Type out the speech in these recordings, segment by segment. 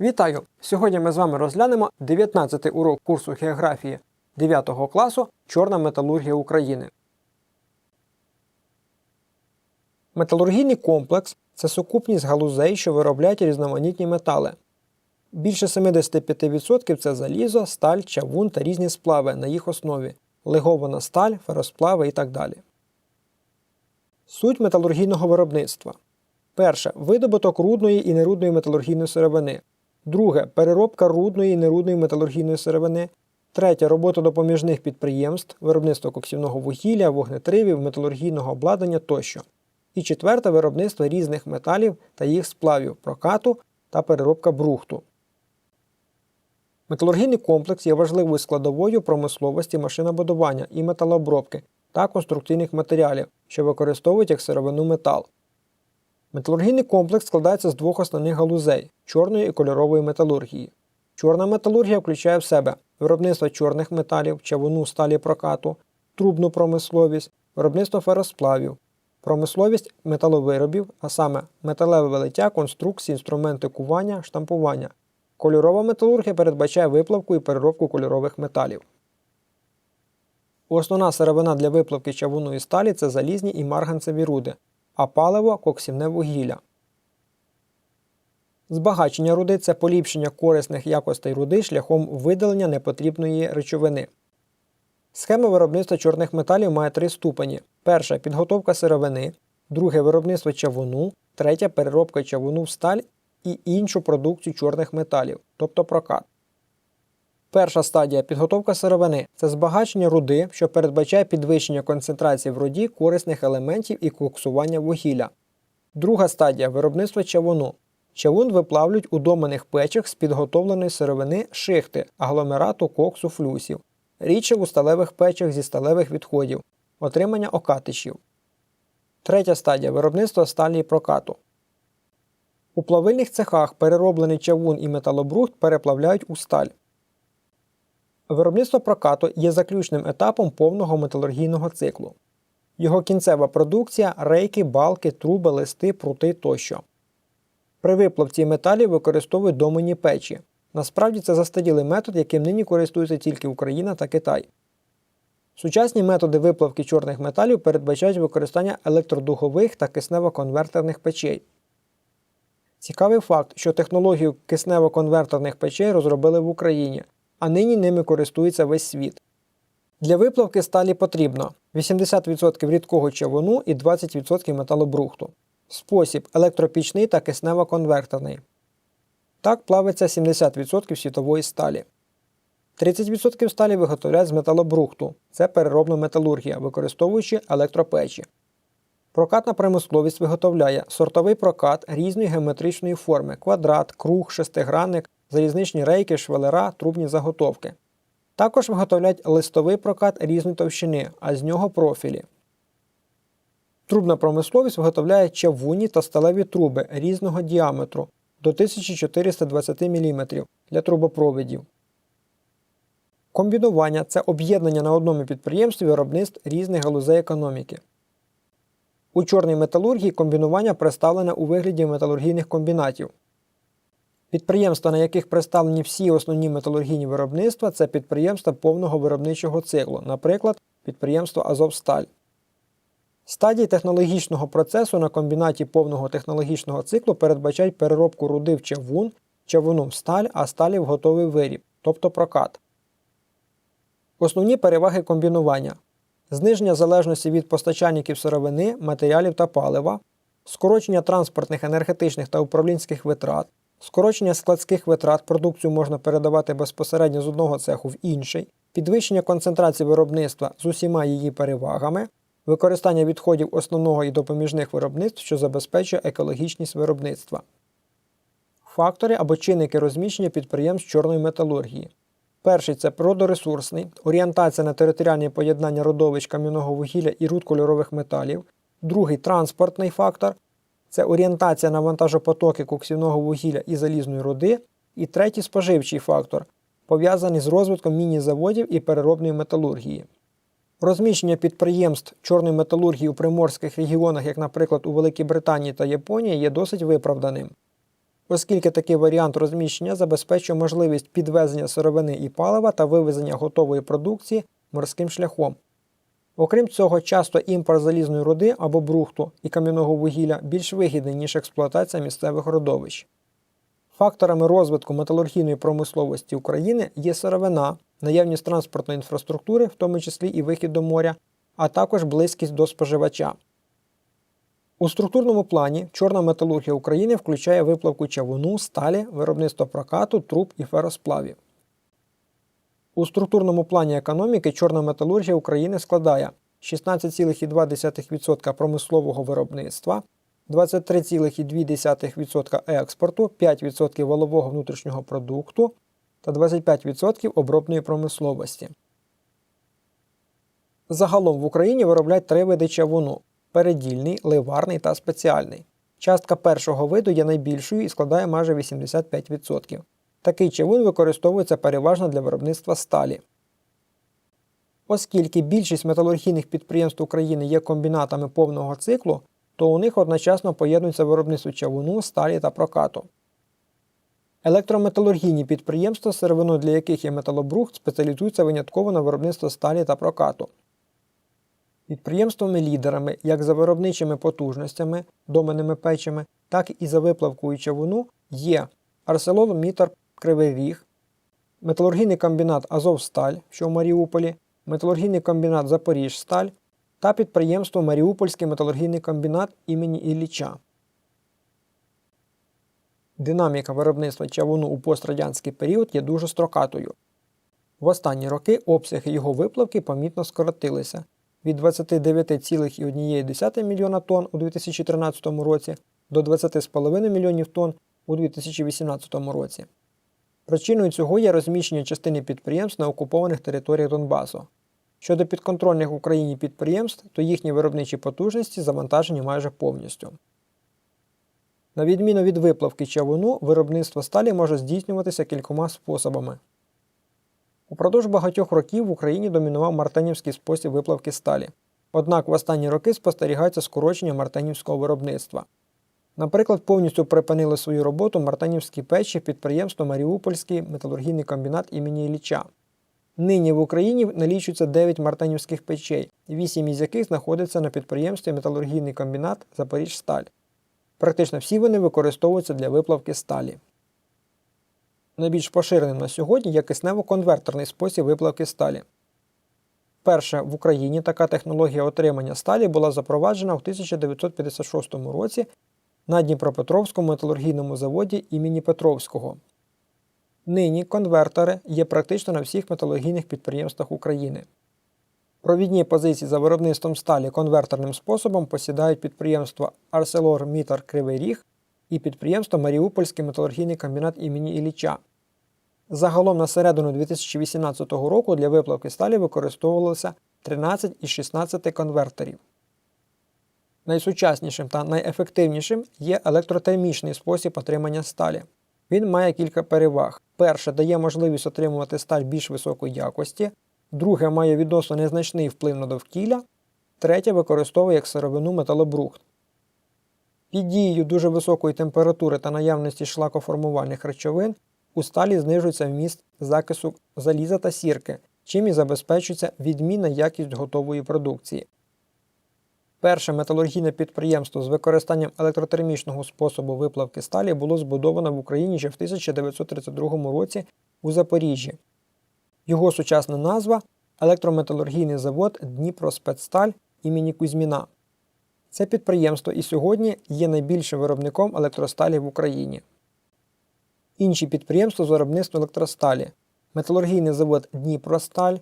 Вітаю! Сьогодні ми з вами розглянемо 19-й урок курсу географії 9 класу Чорна металургія України. Металургійний комплекс це сукупність галузей, що виробляють різноманітні метали. Більше 75% це залізо, сталь, чавун та різні сплави на їх основі, легована сталь, феросплави і так далі. Суть металургійного виробництва. Перше видобуток рудної і нерудної металургійної сировини. Друге переробка рудної і нерудної металургійної сировини. Третє робота допоміжних підприємств, виробництво коксівного вугілля, вогнетривів, металургійного обладнання тощо. І четверте виробництво різних металів та їх сплавів, прокату та переробка брухту. Металургійний комплекс є важливою складовою промисловості машинобудування і металообробки та конструкційних матеріалів, що використовують як сировину метал. Металургійний комплекс складається з двох основних галузей чорної і кольорової металургії. Чорна металургія включає в себе виробництво чорних металів, чавуну сталі прокату, трубну промисловість, виробництво феросплавів, промисловість металовиробів, а саме металеве велиття, конструкції, інструменти кування, штампування. Кольорова металургія передбачає виплавку і переробку кольорових металів. Основна сировина для виплавки чавуну і сталі це залізні і марганцеві руди, а паливо коксівне вугілля. Збагачення руди це поліпшення корисних якостей руди шляхом видалення непотрібної речовини. Схема виробництва чорних металів має три ступені: перша підготовка сировини, друге виробництво чавуну, третя переробка чавуну в сталь і іншу продукцію чорних металів, тобто прокат. Перша стадія підготовка сировини це збагачення руди, що передбачає підвищення концентрації в руді корисних елементів і коксування вугілля. Друга стадія виробництво чавуну. Чавун виплавлюють у доманих печах з підготовленої сировини шихти, агломерату коксу флюсів, рідше у сталевих печах зі сталевих відходів, отримання окатишів. Третя стадія виробництво сталі і прокату. У плавильних цехах перероблений чавун і металобрухт переплавляють у сталь. Виробництво прокату є заключним етапом повного металургійного циклу. Його кінцева продукція рейки, балки, труби, листи, прути тощо. При виплавці металів використовують домені печі. Насправді це застарілий метод, яким нині користуються тільки Україна та Китай. Сучасні методи виплавки чорних металів передбачають використання електродугових та киснево-конвертерних печей. Цікавий факт, що технологію киснево-конвертерних печей розробили в Україні, а нині ними користується весь світ. Для виплавки сталі потрібно 80% рідкого чавуну і 20% металобрухту. Спосіб електропічний та киснево-конвертерний. Так плавиться 70% світової сталі. 30% сталі виготовляють з металобрухту це переробна металургія, використовуючи електропечі. Прокатна промисловість виготовляє сортовий прокат різної геометричної форми квадрат, круг, шестигранник, залізничні рейки, швелера, трубні заготовки. Також виготовляють листовий прокат різної товщини, а з нього профілі. Трубна промисловість виготовляє чавунні та сталеві труби різного діаметру до 1420 мм для трубопровідів. Комбінування це об'єднання на одному підприємстві виробництв різних галузей економіки. У чорній металургії комбінування представлене у вигляді металургійних комбінатів. Підприємства, на яких представлені всі основні металургійні виробництва, це підприємства повного виробничого циклу, наприклад, підприємство Азовсталь. Стадії технологічного процесу на комбінаті повного технологічного циклу передбачають переробку руди в чавун, чавуну в сталь, а сталі в готовий виріб, тобто прокат. Основні переваги комбінування зниження залежності від постачальників сировини, матеріалів та палива, скорочення транспортних, енергетичних та управлінських витрат, скорочення складських витрат продукцію можна передавати безпосередньо з одного цеху в інший, підвищення концентрації виробництва з усіма її перевагами, використання відходів основного і допоміжних виробництв, що забезпечує екологічність виробництва. Фактори або чинники розміщення підприємств чорної металургії. Перший це природоресурсний, орієнтація на територіальне поєднання родовищ кам'яного вугілля і руд кольорових металів. Другий транспортний фактор це орієнтація на вантажопотоки коксівного вугілля і залізної руди. І третій споживчий фактор, пов'язаний з розвитком міні-заводів і переробної металургії. Розміщення підприємств чорної металургії у приморських регіонах, як, наприклад, у Великій Британії та Японії, є досить виправданим. оскільки такий варіант розміщення забезпечує можливість підвезення сировини і палива та вивезення готової продукції морським шляхом. Окрім цього, часто імпорт залізної руди або брухту і кам'яного вугілля більш вигідний, ніж експлуатація місцевих родовищ. Факторами розвитку металургійної промисловості України є сировина, наявність транспортної інфраструктури, в тому числі і вихід до моря, а також близькість до споживача. У структурному плані чорна металургія України включає виплавку чавуну, сталі, виробництво прокату, труб і феросплавів. У структурному плані економіки чорна металургія України складає 16,2% промислового виробництва, 23,2% експорту, 5% валового внутрішнього продукту та 25% обробної промисловості. Загалом в Україні виробляють три види чавуну передільний, ливарний та спеціальний. Частка першого виду є найбільшою і складає майже 85%. Такий чавун використовується переважно для виробництва сталі. Оскільки більшість металургійних підприємств України є комбінатами повного циклу, то у них одночасно поєднується виробництво чавуну, сталі та прокату. Електрометалургійні підприємства, сировиною для яких є металобрухт, спеціалізуються винятково на виробництво сталі та прокату. Підприємствами-лідерами як за виробничими потужностями, доменними печами, так і за виплавкою чавуну є ArcelorMittal Кривий Ріг, металургійний комбінат Азовсталь, що в Маріуполі, металургійний комбінат Запоріжсталь та підприємство Маріупольський металургійний комбінат імені Ілліча. Динаміка виробництва чавуну у пострадянський період є дуже строкатою. В останні роки обсяги його виплавки помітно скоротилися від 29,1 мільйона тонн у 2013 році до 20,5 мільйонів тонн у 2018 році. Причиною цього є розміщення частини підприємств на окупованих територіях Донбасу. Щодо підконтрольних Україні підприємств, то їхні виробничі потужності завантажені майже повністю. На відміну від виплавки чавуну, виробництво сталі може здійснюватися кількома способами. Упродовж багатьох років в Україні домінував мартенівський спосіб виплавки сталі. Однак в останні роки спостерігається скорочення мартенівського виробництва. Наприклад, повністю припинили свою роботу мартенівські печі підприємство Маріупольський металургійний комбінат імені Ілліча. Нині в Україні налічується 9 мартенівських печей, 8 із яких знаходяться на підприємстві металургійний комбінат Запоріжсталь. Практично всі вони використовуються для виплавки сталі. Найбільш поширеним на сьогодні є киснево-конвертерний спосіб виплавки сталі. Перша в Україні така технологія отримання сталі була запроваджена у 1956 році на Дніпропетровському металургійному заводі імені Петровського. Нині конвертери є практично на всіх металургійних підприємствах України. Провідні позиції за виробництвом сталі конвертерним способом посідають підприємства ArcelorMittal Кривий Ріг і підприємство Маріупольський металургійний комбінат імені Ілліча. Загалом на середину 2018 року для виплавки сталі використовувалося 13 із 16 конвертерів. Найсучаснішим та найефективнішим є електротермічний спосіб отримання сталі. Він має кілька переваг. Перше, дає можливість отримувати сталь більш високої якості, друге має відносно незначний вплив на довкілля, третє використовує як сировину металобрухт. Під дією дуже високої температури та наявності шлакоформувальних речовин у сталі знижується вміст закису заліза та сірки, чим і забезпечується відмінна якість готової продукції. Перше металургійне підприємство з використанням електротермічного способу виплавки сталі було збудовано в Україні ще в 1932 році у Запоріжжі. Його сучасна назва електрометалургійний завод Дніпроспецсталь імені Кузьміна. Це підприємство і сьогодні є найбільшим виробником електросталі в Україні. Інші підприємства з виробництва електросталі, металургійний завод Дніпросталь,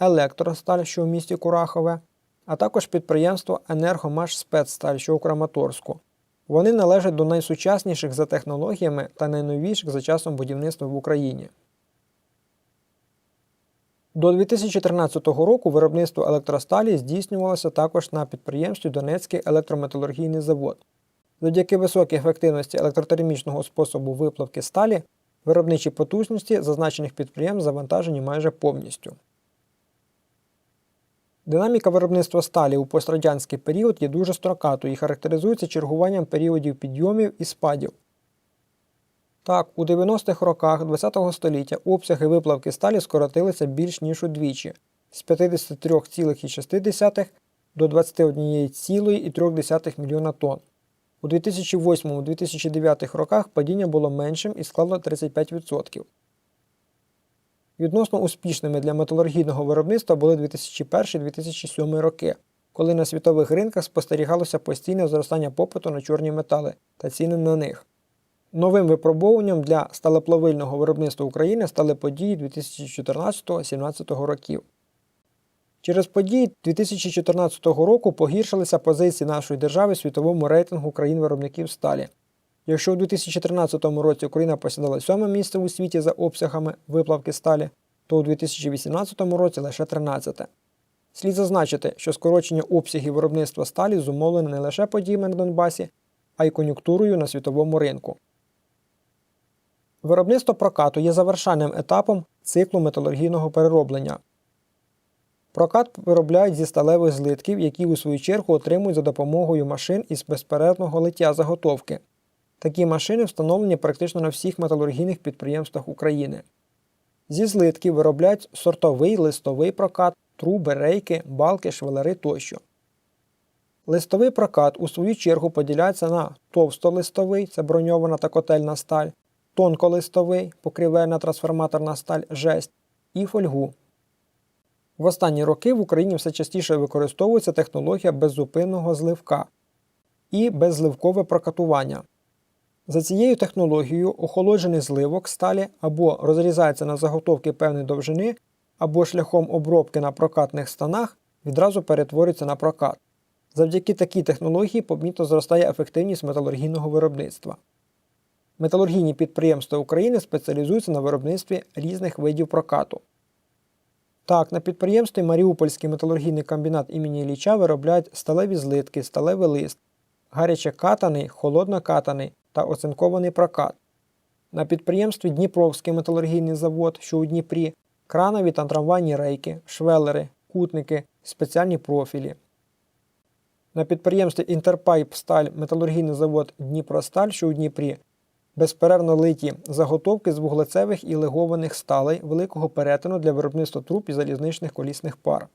Електросталь, що в місті Курахове, а також підприємство Енергомашспецсталь, що у Краматорську. Вони належать до найсучасніших за технологіями та найновіших за часом будівництва в Україні. До 2013 року виробництво електросталі здійснювалося також на підприємстві Донецький електрометалургійний завод. Завдяки високій ефективності електротермічного способу виплавки сталі, виробничі потужності зазначених підприємств завантажені майже повністю. Динаміка виробництва сталі у пострадянський період є дуже строкатою і характеризується чергуванням періодів підйомів і спадів. Так, у 90-х роках ХХ століття обсяги виплавки сталі скоротилися більш ніж удвічі з 53,6 до 21,3 мільйона тонн. У 2008-2009 роках падіння було меншим і склало 35%. Відносно успішними для металургійного виробництва були 2001-2007 роки, коли на світових ринках спостерігалося постійне зростання попиту на чорні метали та ціни на них. Новим випробовуванням для сталеплавильного виробництва України стали події 2014-2017 років. Через події 2014 року погіршилися позиції нашої держави в світовому рейтингу країн-виробників сталі. Якщо у 2013 році Україна посідала сьоме місце у світі за обсягами виплавки сталі, то у 2018 році лише 13. Слід зазначити, що скорочення обсягів виробництва сталі зумовлене не лише подіями на Донбасі, а й кон'юнктурою на світовому ринку. Виробництво прокату є завершальним етапом циклу металургійного перероблення. Прокат виробляють зі сталевих злитків, які у свою чергу отримують за допомогою машин із безперервного лиття заготовки. Такі машини встановлені практично на всіх металургійних підприємствах України. Зі злитків виробляють сортовий листовий прокат, труби, рейки, балки, швелери тощо. Листовий прокат у свою чергу поділяється на товстолистовий це броньована та котельна сталь, тонколистовий покрівельна трансформаторна сталь жесть і фольгу. В останні роки в Україні все частіше використовується технологія беззупинного зливка і беззливкове прокатування. За цією технологією охолоджений зливок сталі або розрізається на заготовки певної довжини, або шляхом обробки на прокатних станах відразу перетворюється на прокат. Завдяки такій технології помітно зростає ефективність металургійного виробництва. Металургійні підприємства України спеціалізуються на виробництві різних видів прокату. Так, на підприємстві Маріупольський металургійний комбінат імені Ілліча виробляють сталеві злитки, сталевий лист, гаряче-катаний, холодно-катаний та оцинкований прокат. На підприємстві Дніпровський металургійний завод, що у Дніпрі, кранові та трамвайні рейки, швелери, кутники, спеціальні профілі. На підприємстві Інтерпайп Сталь металургійний завод Дніпросталь, що у Дніпрі, безперервно литі заготовки з вуглецевих і легованих сталей великого перетину для виробництва труб і залізничних колісних пар.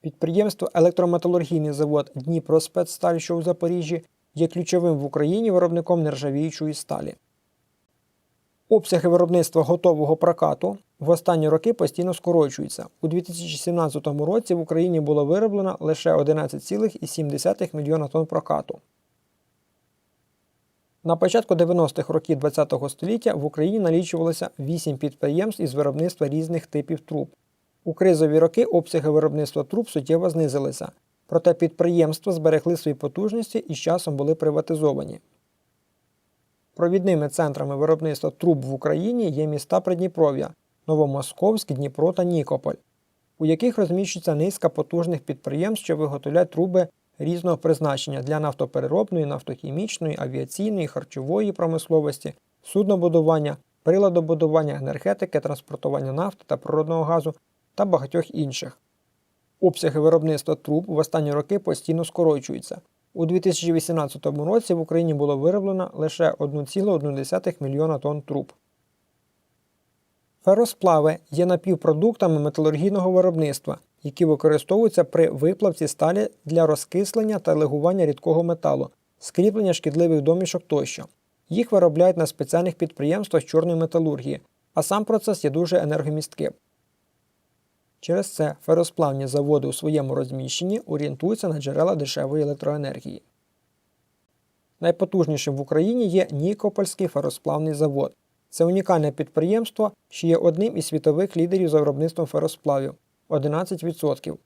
Підприємство Електрометалургійний завод Дніпроспецсталь, що у Запоріжжі, є ключовим в Україні виробником нержавіючої сталі. Обсяги виробництва готового прокату в останні роки постійно скорочуються. У 2017 році в Україні було вироблено лише 11,7 мільйона тонн прокату. На початку 90-х років ХХ століття в Україні налічувалося 8 підприємств із виробництва різних типів труб. У кризові роки обсяги виробництва труб суттєво знизилися, проте підприємства зберегли свої потужності і з часом були приватизовані. Провідними центрами виробництва труб в Україні є міста Придніпров'я, Новомосковськ, Дніпро та Нікополь, у яких розміщується низка потужних підприємств, що виготовляють труби різного призначення для нафтопереробної, нафтохімічної, авіаційної, харчової промисловості, суднобудування, приладобудування, енергетики, транспортування нафти та природного газу та багатьох інших. Обсяги виробництва труб в останні роки постійно скорочуються. У 2018 році в Україні було вироблено лише 1,1 мільйона тонн труб. Феросплави є напівпродуктами металургійного виробництва, які використовуються при виплавці сталі для розкислення та легування рідкого металу, скріплення шкідливих домішок тощо. Їх виробляють на спеціальних підприємствах чорної металургії, а сам процес є дуже енергомістким. Через це феросплавні заводи у своєму розміщенні орієнтуються на джерела дешевої електроенергії. Найпотужнішим в Україні є Нікопольський феросплавний завод. Це унікальне підприємство, що є одним із світових лідерів за виробництвом феросплавів 11%.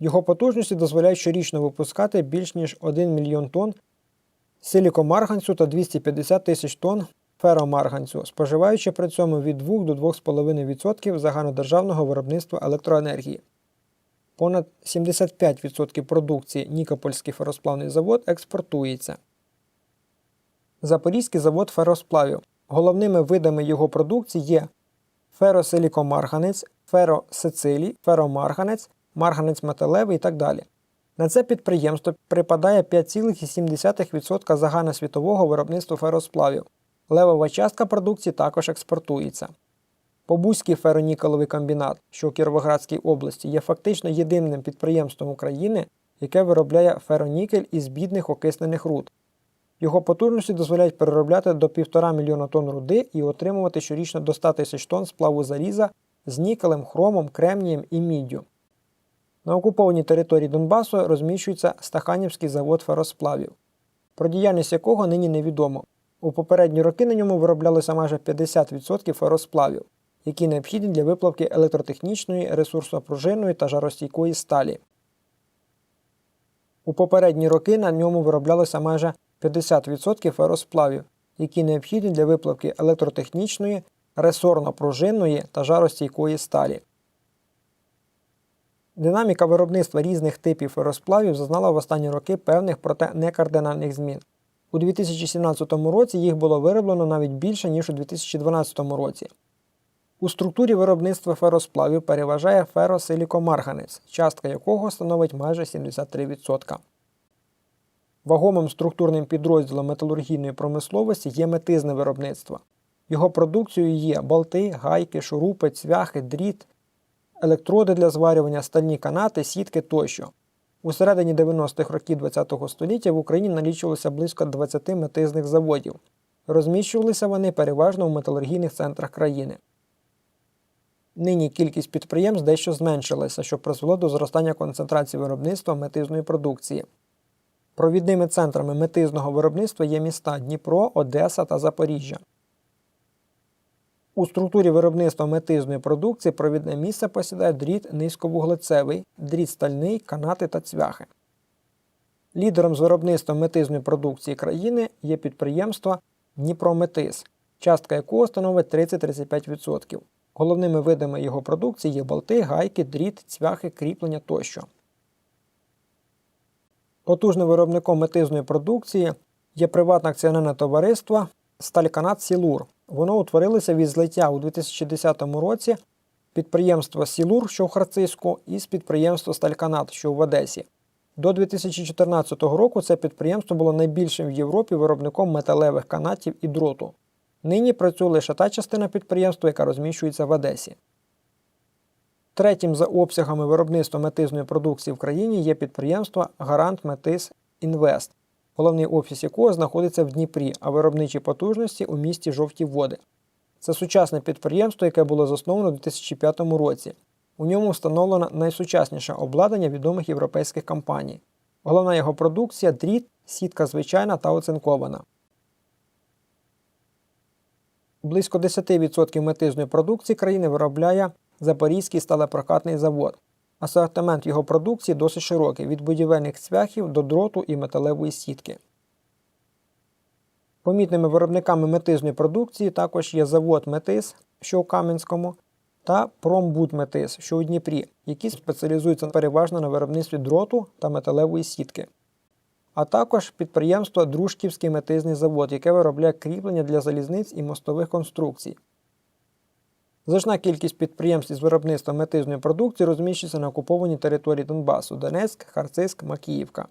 Його потужності дозволяють щорічно випускати більш ніж 1 мільйон тонн силікомарганцю та 250 тисяч тонн феромарганцю, споживаючи при цьому від 2 до 2,5% загальнодержавного виробництва електроенергії. Понад 75% продукції Нікопольський феросплавний завод експортується. Запорізький завод феросплавів. Головними видами його продукції є феросилікомарганець, феросицилій, феромарганець, марганець металевий і так далі. На це підприємство припадає 5,7% загальносвітового виробництва феросплавів. Левова частка продукції також експортується. Побузький феронікелевий комбінат, що у Кіровоградській області, є фактично єдиним підприємством України, яке виробляє феронікель із бідних окиснених руд. Його потужності дозволяють переробляти до 1,5 мільйона тонн руди і отримувати щорічно до 100 тисяч тонн сплаву заліза з нікелем, хромом, кремнієм і міддю. На окупованій території Донбасу розміщується Стаханівський завод феросплавів, про діяльність якого нині невідомо. У попередні роки на ньому вироблялося майже 50% феросплавів, які необхідні для виплавки електротехнічної, ресурсопружинної та жаростійкої сталі. У попередні роки на ньому вироблялося майже 50% феросплавів, які необхідні для виплавки електротехнічної, ресорно-пружинної та жаростійкої сталі. Динаміка виробництва різних типів феросплавів зазнала в останні роки певних, проте некардинальних змін. У 2017 році їх було вироблено навіть більше, ніж у 2012 році. У структурі виробництва феросплавів переважає феросилікомарганець, частка якого становить майже 73%. Вагомим структурним підрозділом металургійної промисловості є метизне виробництво. Його продукцією є болти, гайки, шурупи, цвяхи, дріт, електроди для зварювання, стальні канати, сітки тощо. У середині 90-х років ХХ століття в Україні налічувалося близько 20 метизних заводів. Розміщувалися вони переважно у металургійних центрах країни. Нині кількість підприємств дещо зменшилася, що призвело до зростання концентрації виробництва метизної продукції. Провідними центрами метизного виробництва є міста Дніпро, Одеса та Запоріжжя. У структурі виробництва метизної продукції провідне місце посідає дріт низьковуглецевий, дріт стальний, канати та цвяхи. Лідером з виробництва метизної продукції країни є підприємство Дніпрометиз, частка якого становить 30-35%. Головними видами його продукції є болти, гайки, дріт, цвяхи, кріплення тощо. Потужним виробником метизної продукції є приватне акціонерне товариство Стальканат Сілур. Воно утворилося від злиття у 2010 році підприємства Сілур, що в Харциску, із підприємства Стальканат, що в Одесі. До 2014 року це підприємство було найбільшим в Європі виробником металевих канатів і дроту. Нині працює лише та частина підприємства, яка розміщується в Одесі. Третім за обсягами виробництва метизної продукції в країні є підприємство Гарант Метис Інвест, головний офіс якого знаходиться в Дніпрі, а виробничі потужності у місті Жовті Води. Це сучасне підприємство, яке було засновано у 2005 році. У ньому встановлено найсучасніше обладнання відомих європейських компаній. Головна його продукція дріт, сітка звичайна та оцинкована. Близько 10% метизної продукції країни виробляє Запорізький сталепрокатний завод. Асортимент його продукції досить широкий від будівельних цвяхів до дроту і металевої сітки. Помітними виробниками метизної продукції також є завод Метис, що у Кам'янському, та Промбудметис, що у Дніпрі, які спеціалізуються переважно на виробництві дроту та металевої сітки. А також підприємство Дружківський метизний завод, яке виробляє кріплення для залізниць і мостових конструкцій. Значна кількість підприємств із виробництва метизної продукції розміщується на окупованій території Донбасу Донецьк, Харциск, Макіївка.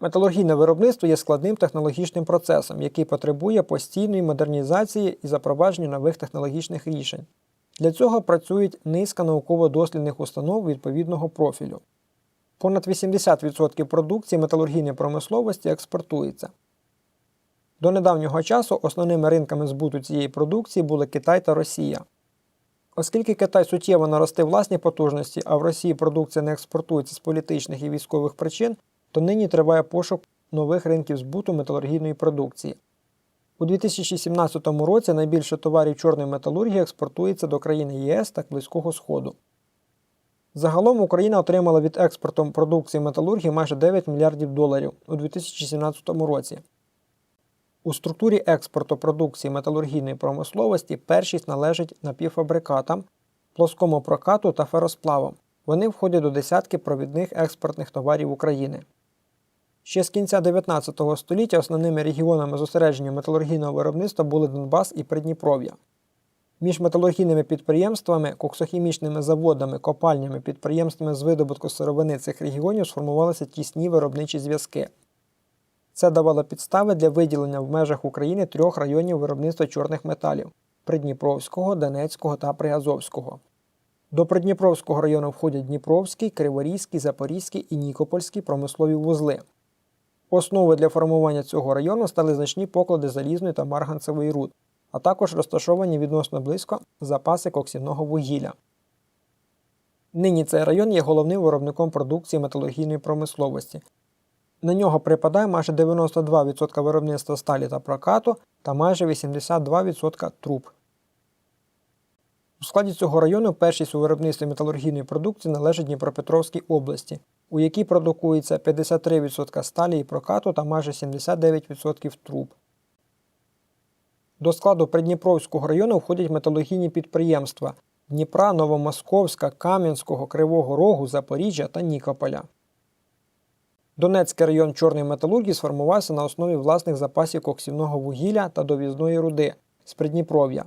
Металургійне виробництво є складним технологічним процесом, який потребує постійної модернізації і запровадження нових технологічних рішень. Для цього працюють низка науково-дослідних установ відповідного профілю. Понад 80% продукції металургійної промисловості експортується. До недавнього часу основними ринками збуту цієї продукції були Китай та Росія. Оскільки Китай суттєво наростив власні потужності, а в Росії продукція не експортується з політичних і військових причин, то нині триває пошук нових ринків збуту металургійної продукції. У 2017 році найбільше товарів чорної металургії експортується до країн ЄС та Близького Сходу. Загалом Україна отримала від експорту продукції металургії майже 9 мільярдів доларів у 2017 році. У структурі експорту продукції металургійної промисловості першість належить напівфабрикатам, плоскому прокату та феросплавам. Вони входять до десятки провідних експортних товарів України. Ще з кінця 19 століття основними регіонами зосередження металургійного виробництва були Донбас і Придніпров'я. Між металургійними підприємствами, коксохімічними заводами, копальнями, підприємствами з видобутку сировини цих регіонів сформувалися тісні виробничі зв'язки. Це давало підстави для виділення в межах України трьох районів виробництва чорних металів Придніпровського, Донецького та Приазовського. До Придніпровського району входять Дніпровський, Криворізький, Запорізький і Нікопольський промислові вузли. Основою для формування цього району стали значні поклади залізної та марганцевої руд, а також розташовані відносно близько запаси коксівного вугілля. Нині цей район є головним виробником продукції металургійної промисловості. На нього припадає майже 92% виробництва сталі та прокату та майже 82% труб. У складі цього району першість у виробництві металургійної продукції належить Дніпропетровській області, у якій продукується 53% сталі і прокату та майже 79% труб. До складу Придніпровського району входять металургійні підприємства Дніпра, Новомосковська, Кам'янського, Кривого Рогу, Запоріжжя та Нікополя. Донецький район чорної металургії сформувався на основі власних запасів коксівного вугілля та довізної руди з Придніпров'я.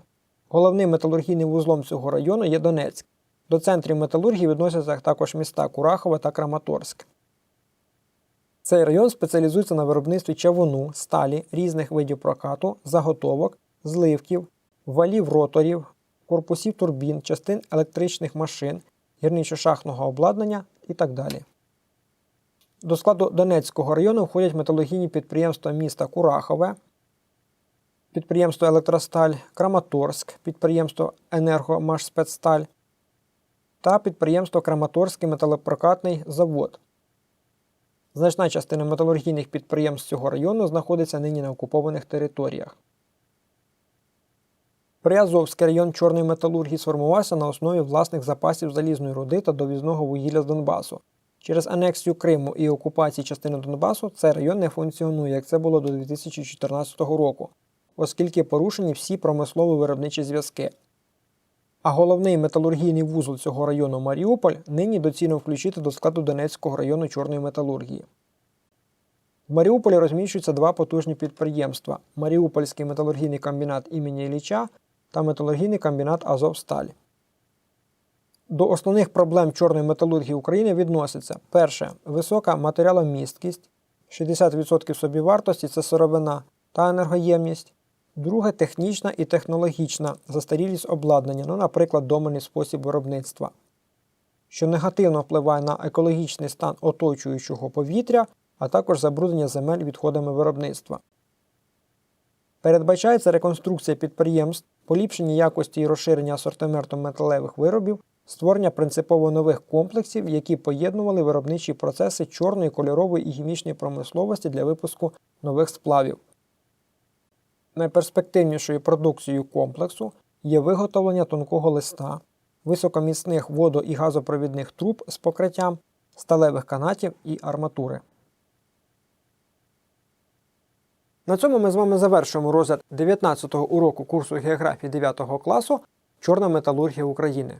Головним металургійним вузлом цього району є Донецьк. До центрів металургії відносяться також міста Курахове та Краматорськ. Цей район спеціалізується на виробництві чавуну, сталі, різних видів прокату, заготовок, зливків, валів роторів, корпусів турбін, частин електричних машин, гірничо-шахтного обладнання і так далі. До складу Донецького району входять металургійні підприємства міста Курахове, підприємство Електросталь, Краматорськ, підприємство Енергомашспецсталь та підприємство Краматорський металопрокатний завод. Значна частина металургійних підприємств цього району знаходиться нині на окупованих територіях. Приазовський район чорної металургії сформувався на основі власних запасів залізної руди та довізного вугілля з Донбасу. Через анексію Криму і окупації частини Донбасу цей район не функціонує, як це було до 2014 року, оскільки порушені всі промислово виробничі зв'язки. А головний металургійний вузол цього району Маріуполь нині доцільно включити до складу Донецького району чорної металургії. В Маріуполі розміщуються два потужні підприємства: Маріупольський металургійний комбінат імені Ілліча та металургійний комбінат Азовсталь. До основних проблем чорної металургії України відносяться перше висока матеріаломісткість, 60% собівартості це сировина та енергоємність. Друге технічна і технологічна застарілість обладнання, ну, наприклад, доменний спосіб виробництва, що негативно впливає на екологічний стан оточуючого повітря, а також забруднення земель відходами виробництва. Передбачається реконструкція підприємств, поліпшення якості і розширення асортименту металевих виробів, створення принципово нових комплексів, які поєднували виробничі процеси чорної, кольорової і хімічної промисловості для випуску нових сплавів. Найперспективнішою продукцією комплексу є виготовлення тонкого листа, високоміцних водо- і газопровідних труб з покриттям, сталевих канатів і арматури. На цьому ми з вами завершуємо розгляд 19-го уроку курсу географії 9 класу Чорна металургія України.